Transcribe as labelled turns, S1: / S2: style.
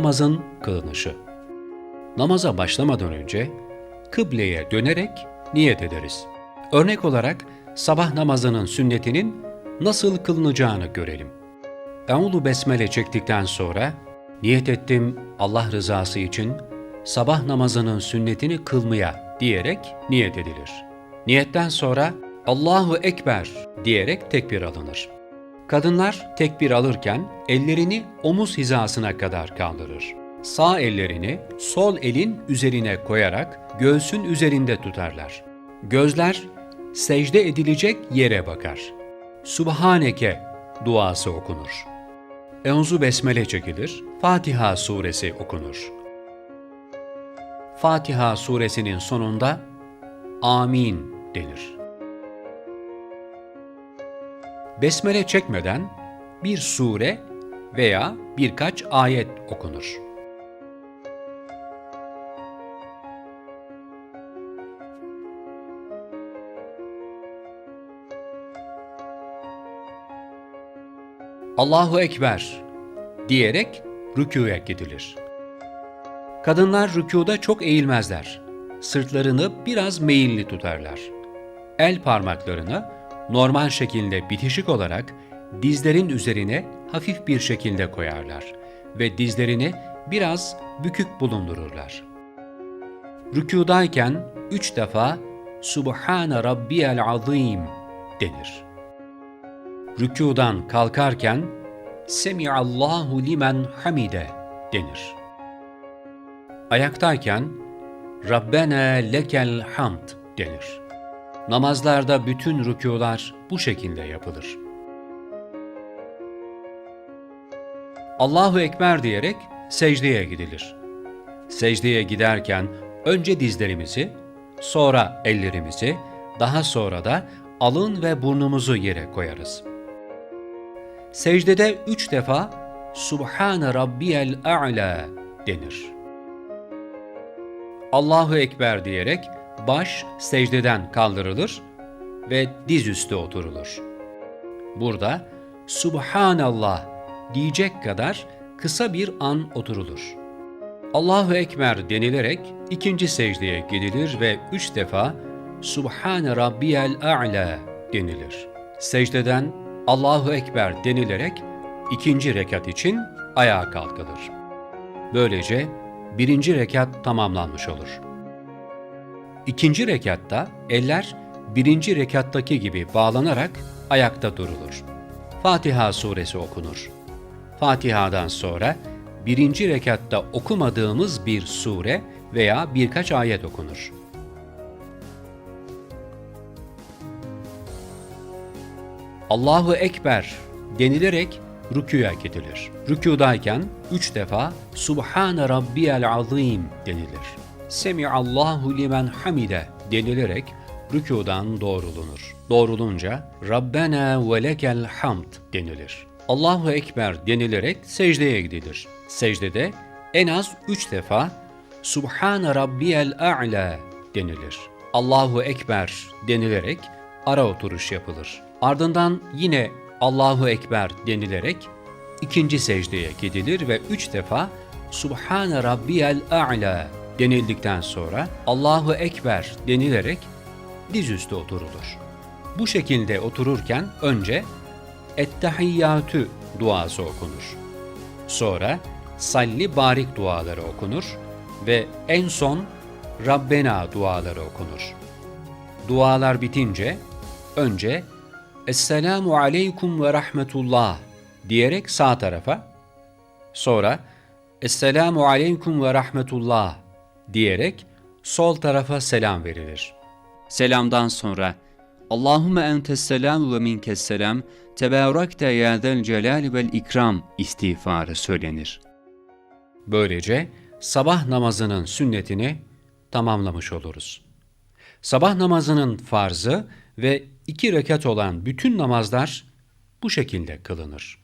S1: Namazın kılınışı. Namaza başlamadan önce kıbleye dönerek niyet ederiz. Örnek olarak sabah namazının sünnetinin nasıl kılınacağını görelim. Eûzu besmele çektikten sonra niyet ettim Allah rızası için sabah namazının sünnetini kılmaya diyerek niyet edilir. Niyetten sonra Allahu Ekber diyerek tekbir alınır. Kadınlar tekbir alırken ellerini omuz hizasına kadar kaldırır. Sağ ellerini sol elin üzerine koyarak göğsün üzerinde tutarlar. Gözler secde edilecek yere bakar. Subhaneke duası okunur. Euzu besmele çekilir, Fatiha suresi okunur. Fatiha suresinin sonunda Amin denir. Besmele çekmeden bir sure veya birkaç ayet okunur. Allahu Ekber diyerek rükûya gidilir. Kadınlar rükuda çok eğilmezler. Sırtlarını biraz meyilli tutarlar. El parmaklarını normal şekilde bitişik olarak dizlerin üzerine hafif bir şekilde koyarlar ve dizlerini biraz bükük bulundururlar. Rükudayken üç defa Subhane Rabbiyel Azim denir. Rükudan kalkarken Semiallahu limen hamide denir. Ayaktayken Rabbena lekel hamd denir. Namazlarda bütün rükular bu şekilde yapılır. Allahu Ekber diyerek secdeye gidilir. Secdeye giderken önce dizlerimizi, sonra ellerimizi, daha sonra da alın ve burnumuzu yere koyarız. Secdede üç defa Subhane Rabbiyel A'la denir. Allahu Ekber diyerek baş secdeden kaldırılır ve dizüstü oturulur. Burada Subhanallah diyecek kadar kısa bir an oturulur. Allahu Ekber denilerek ikinci secdeye gidilir ve üç defa Subhane Rabbiyel A'la denilir. Secdeden Allahu Ekber denilerek ikinci rekat için ayağa kalkılır. Böylece birinci rekat tamamlanmış olur. İkinci rekatta eller birinci rekattaki gibi bağlanarak ayakta durulur. Fatiha suresi okunur. Fatiha'dan sonra birinci rekatta okumadığımız bir sure veya birkaç ayet okunur. Allahu Ekber denilerek rüküye gidilir. Rükudayken üç defa Subhane Rabbiyel Azim denilir. Semiallahu limen hamide denilerek rükudan doğrulunur. Doğrulunca Rabbena ve lekel hamd denilir. Allahu Ekber denilerek secdeye gidilir. Secdede en az üç defa Subhane Rabbiyel A'la denilir. Allahu Ekber denilerek ara oturuş yapılır. Ardından yine Allahu Ekber denilerek ikinci secdeye gidilir ve üç defa Subhane Rabbiyel A'la denildikten sonra Allahu Ekber denilerek dizüstü oturulur. Bu şekilde otururken önce Ettehiyyatü duası okunur. Sonra Salli Barik duaları okunur ve en son Rabbena duaları okunur. Dualar bitince önce Esselamu aleykum ve rahmetullah diyerek sağ tarafa, sonra Esselamu aleykum ve rahmetullah diyerek sol tarafa selam verilir. Selamdan sonra Allahümme entes selam ve minkes selam tebarekte ya zel celal vel ikram istiğfarı söylenir. Böylece sabah namazının sünnetini tamamlamış oluruz. Sabah namazının farzı ve iki rekat olan bütün namazlar bu şekilde kılınır.